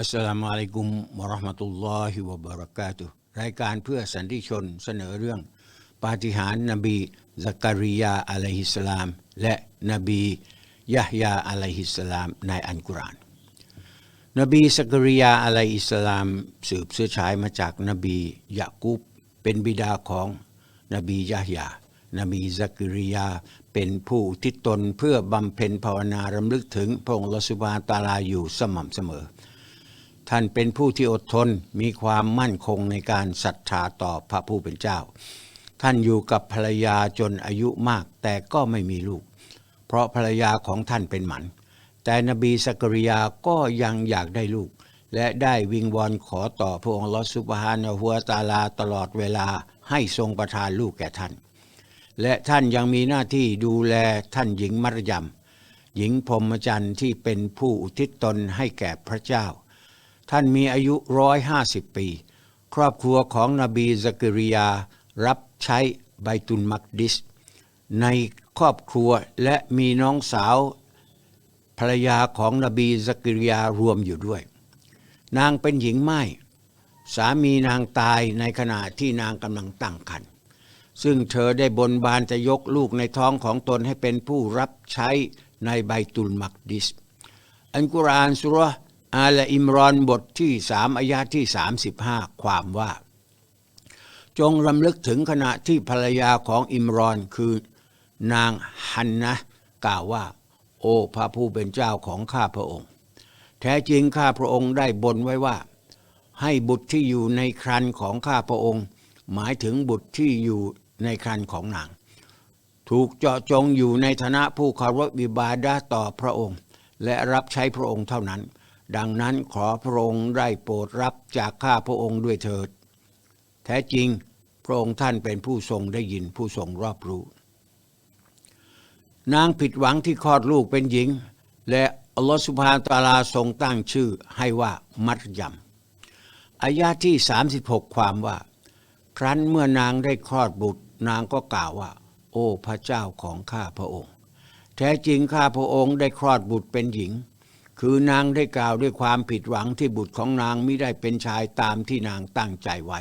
อัสลามุอะลัยกุมวะราะห์มะตุลลอฮิวะบะเราะกาตุรายการเพื่อสันติชนเสนอเรื่อง ปาฏิหาริย์นบีซักริยาอะลัยฮิสลาม และนบียะฮยาอะลัยฮิสลามในอัลกุรอาน นบีซักริยาอะลัยฮิสลาม สืบเชื้อชายมาจากนบียะกูบเป็นบิดาของนบียะฮยานบีซักริยาเป็นผู้ที่ตนเพื่อบำเพ็ญภาวนารำลึกถึงพระองค์ลสุบานตาลาอยู่สม่ำเสมอ ท่านเป็นผู้ที่อดทนมีความมั่นคงในการศรัทธาต่อพระผู้เป็นเจ้า ท่านอยู่กับภรรยาจนอายุมากแต่ก็ไม่มีลูก เพราะภรรยาของท่านเป็นหมัน แต่นบีสักริยาก็ยังอยากได้ลูก และได้วิงวอนขอต่อพระองค์ลอสุบฮานะฮูวตาลาตลอดเวลาให้ทรงประทานลูกแก่ท่าน และท่านยังมีหน้าที่ดูแลท่านหญิงมารยมหญิงพรหมจรรย์ที่เป็นผู้อุทิศตนให้แก่พระเจ้า ท่านมีอายุร้อยห้าสิบปี ครอบครัวของนบีซักริยา รับใช้ไบตุลมักดิส ในครอบครัวและมีน้องสาวภรรยาของนบีซักริยารวมอยู่ด้วย นางเป็นหญิงไม้สามีนางตายในขณะที่นางกำลังตั้งครรภ์ซึ่งเธอได้บนบานจะยกลูกในท้องของตนให้เป็นผู้รับใช้ในไบตุลมักดิส อันกุรอานสุราะห์ อาลอิมรอนบทที่สามอายาที่ 35 ความว่า จงรำลึกถึงขณะที่ภรรยาของอิมรอนคือนางฮันนะกล่าวว่า โอ้พระผู้เป็นเจ้าของข้าพระองค์ แท้จริงข้าพระองค์ได้บนไว้ว่า ให้บุตรที่อยู่ในครันของข้าพระองค์ หมายถึงบุตรที่อยู่ในครันของนาง ถูกเจาะจงอยู่ในฐานะผู้คารพบิบาดาต่อพระองค์ และรับใช้พระองค์เท่านั้น ดังนั้นขอพระองค์ได้โปรดรับจากข้าพระองค์ด้วยเถิด แท้จริงพระองค์ท่านเป็นผู้ทรงได้ยินผู้ทรงรอบรู้ นางผิดหวังที่คลอดลูกเป็นหญิง และอัลลอฮฺสุบฮานตาลาทรงตั้งชื่อให้ว่ามัรยมอายาที่ 36 ความว่า ครั้นเมื่อนางได้คลอดบุตร นางก็กล่าวว่า โอ้พระเจ้าของข้าพระองค์ แท้จริงข้าพระองค์ได้คลอดบุตรเป็นหญิง คือนางได้กล่าวด้วยความผิดหวังที่บุตรของนางไม่ได้เป็นชายตามที่นางตั้งใจไว้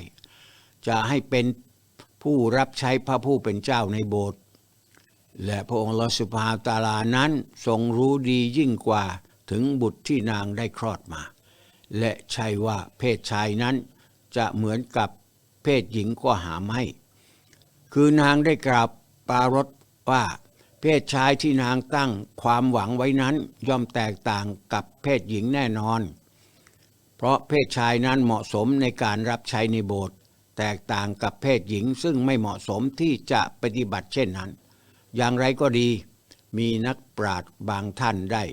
จะให้เป็นผู้รับใช้พระผู้เป็นเจ้าในโบสถ์และพระองค์ลอสุภาตาลานั้นทรงรู้ดียิ่งกว่าถึงบุตรที่นางได้คลอดมา และใช่ว่าเพศชายนั้นจะเหมือนกับเพศหญิงก็หาไม่ คือนางได้กล่าวปรารถว่า เพศชายที่นางตั้งความหวังไว้นั้นย่อมแตกต่างกับเพศหญิงแน่นอน เพราะเพศชายนั้นเหมาะสมในการรับใช้ในโบสถ์แตกต่างกับเพศหญิงซึ่งไม่เหมาะสมที่จะปฏิบัติเช่นนั้น อย่างไรก็ดี มีนักปราชญ์บางท่านได้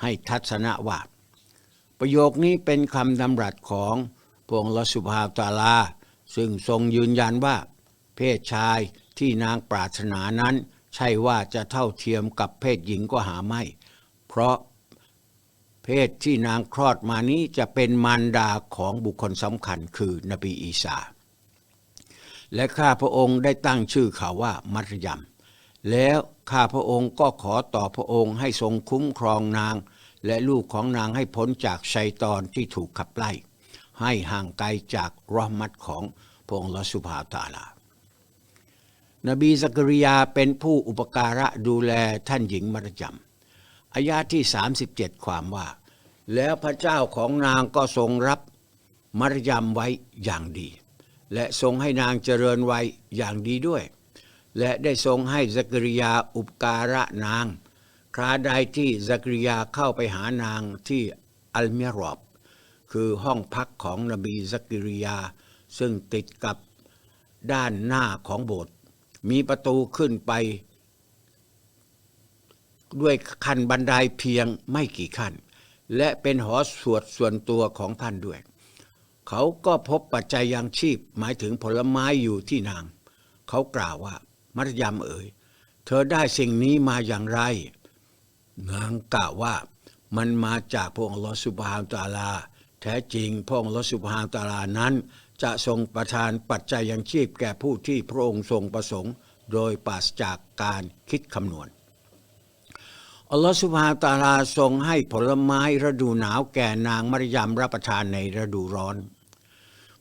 ให้ทัศนะว่า ประโยคนี้เป็นคำดำรัสของพระองลสุภาตาลา ซึ่งทรงยืนยันว่า เพศชายที่นางปรารถนานั้น ใช่ว่าจะเท่าเทียมกับเพศหญิงก็หาไม่ เพราะเพศที่นางคลอดมานี้จะเป็นมารดาของบุคคลสำคัญคือนบีอีสา และข้าพระองค์ได้ตั้งชื่อเขาว่ามัรยม แล้วข้าพระองค์ก็ขอต่อพระองค์ให้ทรงคุ้มครองนาง และลูกของนางให้พ้นจากชัยตอนที่ถูกขับไล่ ให้ห่างไกลจากรอมัตของพระองค์ลอสุภาตาลา นบีซักริยาเป็นผู้อุปการะดูแลท่านหญิงมารยมอายาที่ 37 ความว่า แล้วพระเจ้าของนางก็ทรงรับมารยมไว้อย่างดี และทรงให้นางเจริญไวัยอย่างดีด้วย และได้ทรงให้ซักริยาอุปการะนาง คราใดที่ซักริยาเข้าไปหานางที่อัลเมียรอบ คือห้องพักของนบีซักริยา ซึ่งติดกับด้านหน้าของโบสถ์ มีประตูขึ้นไป ด้วยขั้นบันไดเพียงไม่กี่ขั้น และเป็นหอสวดส่วนตัวของท่านด้วย เขาก็พบปัจจัยยังชีพหมายถึงผลไม้อยู่ที่นาง เขากล่าวว่า มัรยามเอ๋ย เธอได้สิ่งนี้มาอย่างไร นางกล่าวว่ามันมาจากพระองค์ลอสุบฮานตะอาลา แท้จริงพระองค์ลอสุบฮานตะอาลานั้น จะทรงประทานปัจจัยยังชีพแก่ผู้ที่พระองค์ทรงประสงค์ โดยปราศจากการคิดคำนวณ อัลลอฮฺสุบฮานตาลาทรงให้ผลไม้ฤดูหนาวแก่นางมารยามรับประทานในฤดูร้อน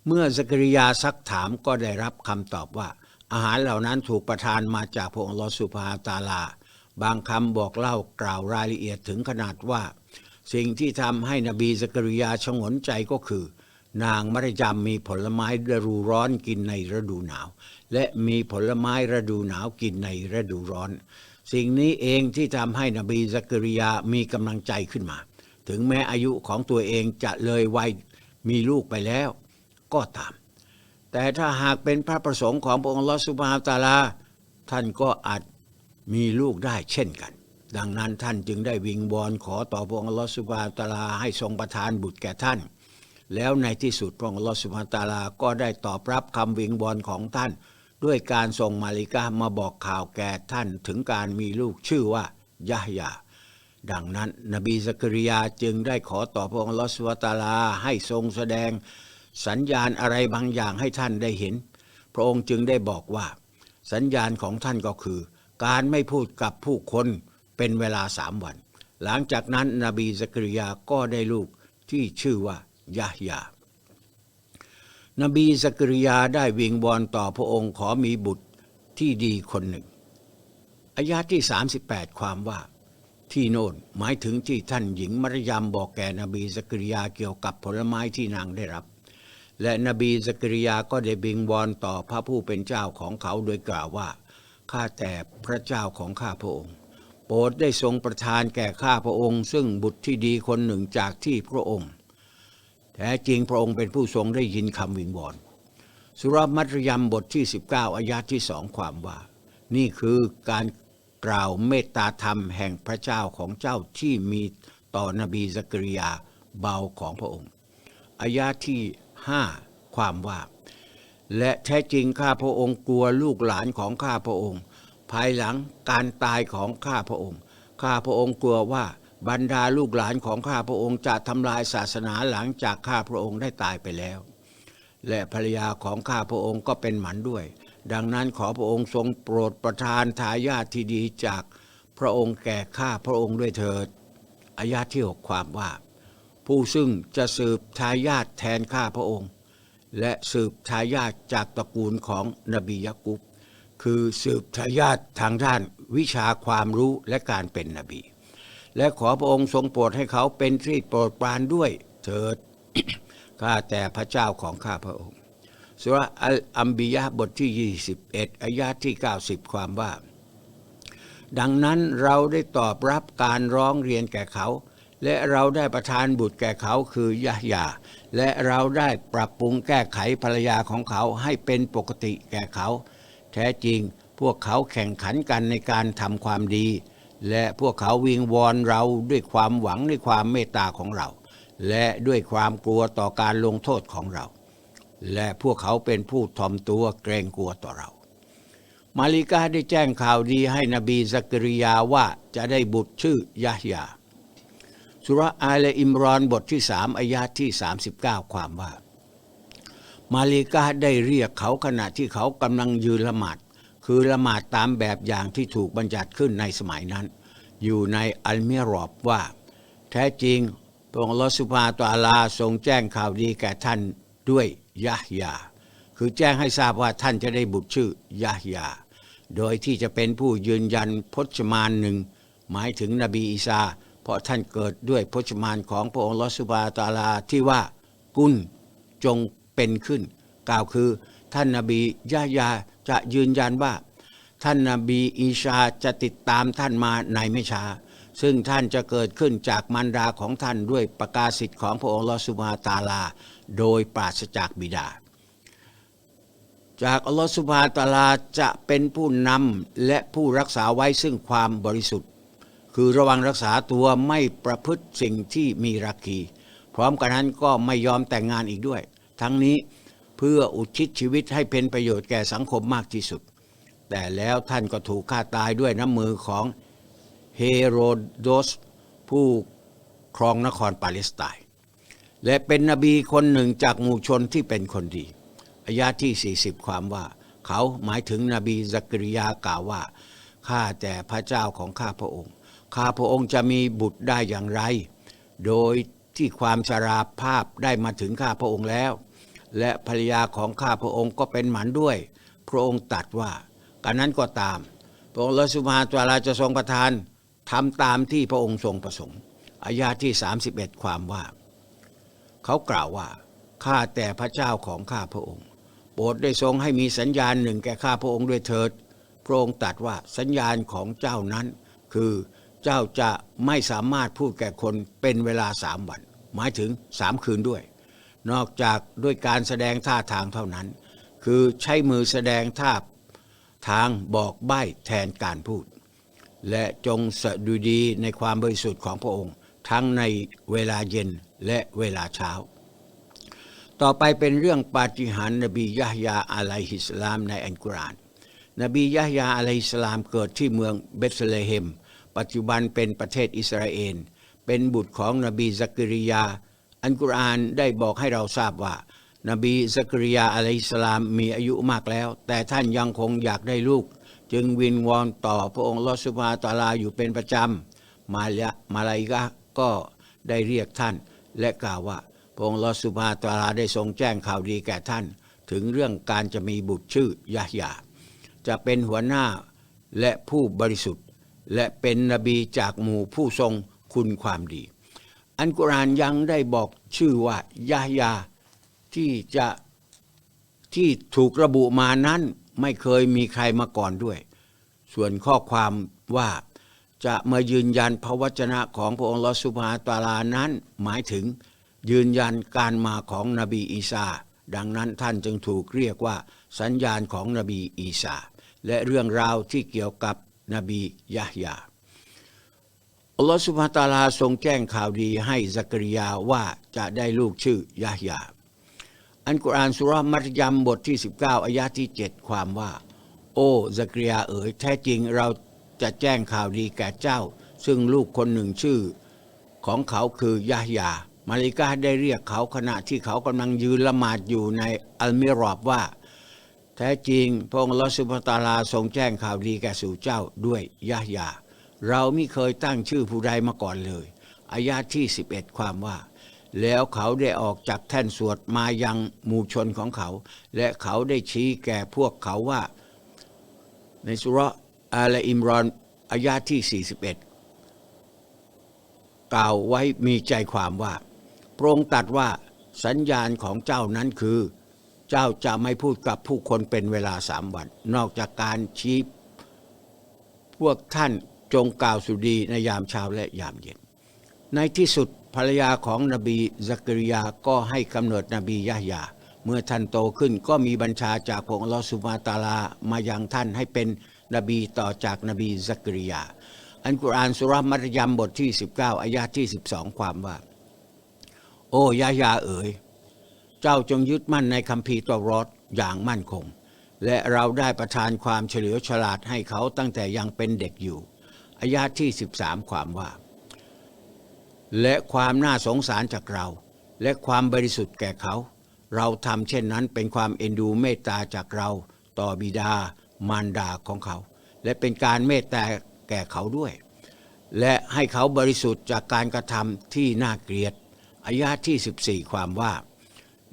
เมื่อสกริยาซักถามก็ได้รับคำตอบว่า อาหารเหล่านั้นถูกประทานมาจากพระองค์อัลลอฮฺสุบฮาตาลา บางคำบอกเล่ากล่าวรายละเอียดถึงขนาดว่า สิ่งที่ทำให้นบีสกริยาชงนใจก็คือ นางมารยามมีผลไม้ฤดูร้อนกินในฤดูหนาว และมีผลไม้ฤดูหนาวกินในฤดูร้อน สิ่งนี้เองที่ทำให้นบีสักริยามีกำลังใจขึ้นมา ถึงแม้อายุของตัวเองจะเลยวัยมีลูกไปแล้ว ก็ตาม แต่ถ้าหากเป็นพระประสงค์ของพระองค์ลอสุบาตาลา ท่านก็อาจมีลูกได้เช่นกัน ดังนั้นท่านจึงได้วิงวอนขอต่อพระองค์ลอสุบาตาลาให้ทรงประทานบุตรแก่ท่าน แล้วในที่สุดพระองค์ลอสุบฮาตาลาก็ได้ตอบรับคำวิงวอนของท่าน ด้วยการส่งมาลิกามาบอกข่าวแก่ท่านถึงการมีลูกชื่อว่ายะยาดังนั้น นบีสักริยาจึงได้ขอต่อพระองค์ลอสุบฮาตาลาให้ทรงแสดง สัญญาณอะไรบางอย่างให้ท่านได้เห็น พระองค์จึงได้บอกว่า สัญญาณของท่านก็คือ การไม่พูดกับผู้คนเป็นเวลาสามวัน หลังจากนั้นนบีสักริยาก็ได้ลูกที่ชื่อว่า ยะยานบีสักริยาได้วิงวอนต่อพระองค์ขอมีบุตรที่ดีคนหนึ่งอายะที่ 38 ความว่า ที่โน่นหมายถึงที่ท่านหญิงมารยามบอกแก่นบีสักริยาเกี่ยวกับผลไม้ที่นางได้รับ และนบีสักริยาก็ได้บิงวอนต่อพระผู้เป็นเจ้าของเขาโดยกล่าวว่าข้าแต่พระเจ้าของข้าพระองค์ โปรดได้ทรงประทานแก่ข้าพระองค์ ซึ่งบุตรที่ดีคนหนึ่งจากที่พระองค์ แท้จริงพระองค์เป็นผู้ทรงได้ยินคำวิงวอนสุรมัตรยมบทที่ 19 อายะที่สองความว่า นี่คือการกล่าวเมตตาธรรมแห่งพระเจ้าของเจ้าที่มีต่อนบีสกริยาเบาของพระองค์อายะที่ห้าความว่า และแท้จริงข้าพระองค์กลัวลูกหลานของข้าพระองค์ ภายหลังการตายของข้าพระองค์ ข้าพระองค์กลัวว่า บรรดาลูกหลานของข้าพระองค์จะทำลายศาสนาหลังจากข้าพระองค์ได้ตายไปแล้ว และภรรยาของข้าพระองค์ก็เป็นหมันด้วย ดังนั้นขอพระองค์ทรงโปรดประทานทายาทที่ดีจากพระองค์แก่ข้าพระองค์ด้วยเถิดอายาที่หกความว่า ผู้ซึ่งจะสืบทายาทแทนข้าพระองค์ และสืบทายาทจากตระกูลของนบียะกุบคือสืบทายาททางด้านวิชาความรู้และการเป็นนบี และขอพระองค์ทรงโปรดให้เขาเป็นที่โปรดปรานด้วย เถิดข้าแต่พระเจ้าของข้าพระองค์สุราะอัมบิยะบทที่ 21อายะที่ 90 ความว่า ดังนั้นเราได้ตอบรับการร้องเรียนแก่เขา และเราได้ประทานบุตรแก่เขาคือยะยาและเราได้ปรับปรุงแก้ไขภรรยาของเขาให้เป็นปกติแก่เขา แท้จริงพวกเขาแข่งขันกันในการทำความดี และพวกเขาวิงวอนเราด้วยความหวังในความเมตตาของเรา และด้วยความกลัวต่อการลงโทษของเรา และพวกเขาเป็นผู้ทอมตัวเกรงกลัวต่อเรา มาลิกาได้แจ้งข่าวดีให้นบีสักริยาว่าจะได้บุตรชื่อยะฮยาสุราะห์อาลอิมรอนบทที่สามอายาที่ 39 ความว่า มาลิกาได้เรียกเขาขณะที่เขากำลังยืนละหมาด คือละหมาดตามแบบอย่างที่ถูกบัญญัติขึ้นในสมัยนั้น อยู่ในอัลเมียรอบว่า แท้จริงพระองค์อัลอสุบฮาตอาลาทรงแจ้งข่าวดีแก่ท่านด้วยยะฮยา คือแจ้งให้ทราบว่าท่านจะได้บุตรชื่อยะฮยา โดยที่จะเป็นผู้ยืนยันพจมานหนึ่ง หมายถึงนบีอีสาเพราะท่านเกิดด้วยพจมานของพระองค์ลอสุบฮาตอาลาที่ว่ากุนจงเป็นขึ้น กล่าวคือท่านนบียะฮยา จะยืนยันว่า ท่านนบีอีชาจะติดตามท่านมาในไม่ช้า ซึ่งท่านจะเกิดขึ้นจากมารดาของท่านด้วยประกาศสิทธิ์ของพระองค์ลอสุบฮาตาลา โดยปราศจากบิดา จากอัลลอฮฺสุบฮานตาลาจะเป็นผู้นำและผู้รักษาไว้ซึ่งความบริสุทธิ์ คือระวังรักษาตัวไม่ประพฤติสิ่งที่มีรักีพร้อมกันนั้นก็ไม่ยอมแต่งงานอีกด้วย ทั้งนี้ เพื่ออุทิศชีวิตให้เป็นประโยชน์แก่สังคมมากที่สุด แต่แล้วท่านก็ถูกฆ่าตายด้วยน้ำมือของเฮโรโดสผู้ครองนครปาเลสไตน์และเป็นนบีคนหนึ่งจากหมู่ชนที่เป็นคนดีอายาที่ 40 ความว่า เขาหมายถึงนบีซักริยากล่าวว่าข้าแต่พระเจ้าของข้าพระองค์ข้าพระองค์จะมีบุตรได้อย่างไร โดยที่ความชราภาพได้มาถึงข้าพระองค์แล้ว และภรรยาของข้าพระองค์ก็เป็นหมันด้วย พระองค์ตรัสว่าการนั้นก็ตาม พระองค์ละสุภาตวาลาจะทรงประทานทำตามที่พระองค์ทรงประสงค์อายาที่ 31 ความว่า เขากล่าวว่าข้าแต่พระเจ้าของข้าพระองค์ โปรดได้ทรงให้มีสัญญาณหนึ่งแก่ข้าพระองค์ด้วยเถิด พระองค์ตรัสว่าสัญญาณของเจ้านั้น คือเจ้าจะไม่สามารถพูดแก่คนเป็นเวลาสามวัน หมายถึงสามคืนด้วย นอกจากด้วยการแสดงท่าทางเท่านั้น คือใช้มือแสดงท่าทางบอกใบ้แทนการพูด และจงสะดุดีในความบริสุทธิ์ของพระองค์ ทั้งในเวลาเย็นและเวลาเช้า ต่อไปเป็นเรื่องปาฏิหาริย์นบียะฮยาอะลัยฮิสลามในอัลกุรอานนบียะฮยาอะลัยฮิสสลามเกิดที่เมืองเบธเลเฮม ปัจจุบันเป็นประเทศอิสราเอลเป็นบุตรของนบีซักริยา อัลกุรอานได้บอกให้เราทราบว่า นบีซักริยาอะลัยสลามมีอายุมากแล้ว แต่ท่านยังคงอยากได้ลูก จึงวินวอนต่อพระองค์ลอสุภาตาลาอยู่เป็นประจำมาละมาลายกะก็ได้เรียกท่าน และกล่าวว่าพระองค์ลอสุภาตาลาได้ทรงแจ้งข่าวดีแก่ท่าน ถึงเรื่องการจะมีบุตรชื่อยะฮยาจะเป็นหัวหน้าและผู้บริสุทธิ์ และเป็นนบีจากหมู่ผู้ทรงคุณความดี อันกุรานยังได้บอกชื่อว่ายะฮยาที่จะที่ถูกระบุมานั้นไม่เคยมีใครมาก่อนด้วย ส่วนข้อความว่าจะมายืนยันพระวจนะของพระองค์ลอสุภาตาลานั้น หมายถึง ยืนยันการมาของนบีอีสาดังนั้นท่านจึงถูกเรียกว่า สัญญาณของนบีอีสาและเรื่องราวที่เกี่ยวกับนบียะฮยา อัลลอฮฺสุบฮานะฮูวะตาลาทรงแจ้งข่าวดีให้ซักริยาว่าจะได้ลูกชื่อยะฮยา อันกุรอานสุราะห์มัรยมบทที่ 19 อายะที่ 7 ความว่า โอ้ซักริยาเอ๋ยแท้จริงเราจะแจ้งข่าวดีแก่เจ้า ซึ่งลูกคนหนึ่งชื่อ ของเขาคือยะฮยา มาลิกาได้เรียกเขาขณะที่เขากำลังยืนละหมาดอยู่ในอัลมิรอบว่า แท้จริงพระองค์ลอสุบฮานะฮูวะตาลาทรงแจ้งข่าวดีแก่สู่เจ้าด้วยยะฮยา เราไม่เคยตั้งชื่อผู้ใดมาก่อนเลย อายาที่ 11 ความว่า แล้วเขาได้ออกจากแท่นสวดมายังหมู่ชนของเขา และเขาได้ชี้แก่พวกเขาว่า ในสุราะห์อาลอิมรอนอายาที่ 41 กล่าวไว้มีใจความว่าพระองค์ตรัสว่าสัญญาณของเจ้านั้นคือ เจ้าจะไม่พูดกับผู้คนเป็นเวลาสามวัน นอกจากการชี้พวกท่าน จงกล่าวสุดีในยามเช้าและยามเย็น ในที่สุดภรรยาของนบีซักริยาก็ให้กำเนิดนบียะยา เมื่อท่านโตขึ้นก็มีบัญชาจากพระองค์ลอสุบฮาตาลามายังท่านให้เป็นนบีต่อจากนบีซักริยา อันกุรอานสุราะห์มัรยมบทที่ 19อายะที่ 12 ความว่า โอ้ยะยาเอ๋ย เจ้าจงยึดมั่นในคัมภีร์ตอรอดอย่างมั่นคง และเราได้ประทานความเฉลียวฉลาดให้เขาตั้งแต่ยังเป็นเด็กอยู่ อายาที่ 13 ความว่า และความน่าสงสารจากเรา และความบริสุทธิ์แก่เขา เราทำเช่นนั้นเป็นความเอ็นดูเมตตาจากเราต่อบิดามารดาของเขา และเป็นการเมตตาแก่เขาด้วย และให้เขาบริสุทธิ์จากการกระทำที่น่าเกลียดอายาที่ 14 ความว่า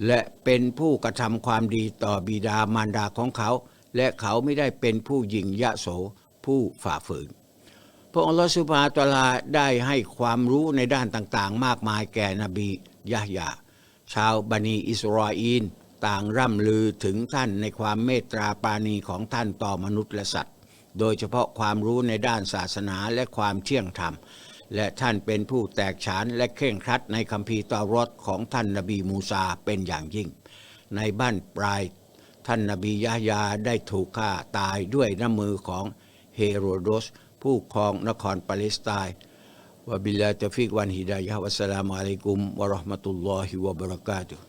และเป็นผู้กระทำความดีต่อบิดามารดาของเขา และเขาไม่ได้เป็นผู้หญิงยะโสผู้ฝ่าฝืน พระองค์อัลลอฮฺสุบฮาตลาได้ให้ความรู้ในด้านต่างๆ มากมายแก่นบียะยาชาวบันีอิสราเอลต่างร่ำลือถึงท่านในความเมตตาปาณีของท่านต่อมนุษย์และสัตว์ โดยเฉพาะความรู้ในด้านศาสนาและความเที่ยงธรรม และท่านเป็นผู้แตกฉานและเคร่งครัดในคัมภีร์ตอรอดของท่านนบีมูซาเป็นอย่างยิ่ง ในบ้านปลายท่านนบียะยาได้ถูกฆ่าตายด้วยน้ำมือของเฮโรโดส ผู้ครองนครปาเลสไตน์วะบิลลาตฟิกวันฮิดายะวัสสลามุอะลัยกุมวะเราะห์มะตุลลอฮิวะบะเราะกาตุฮ์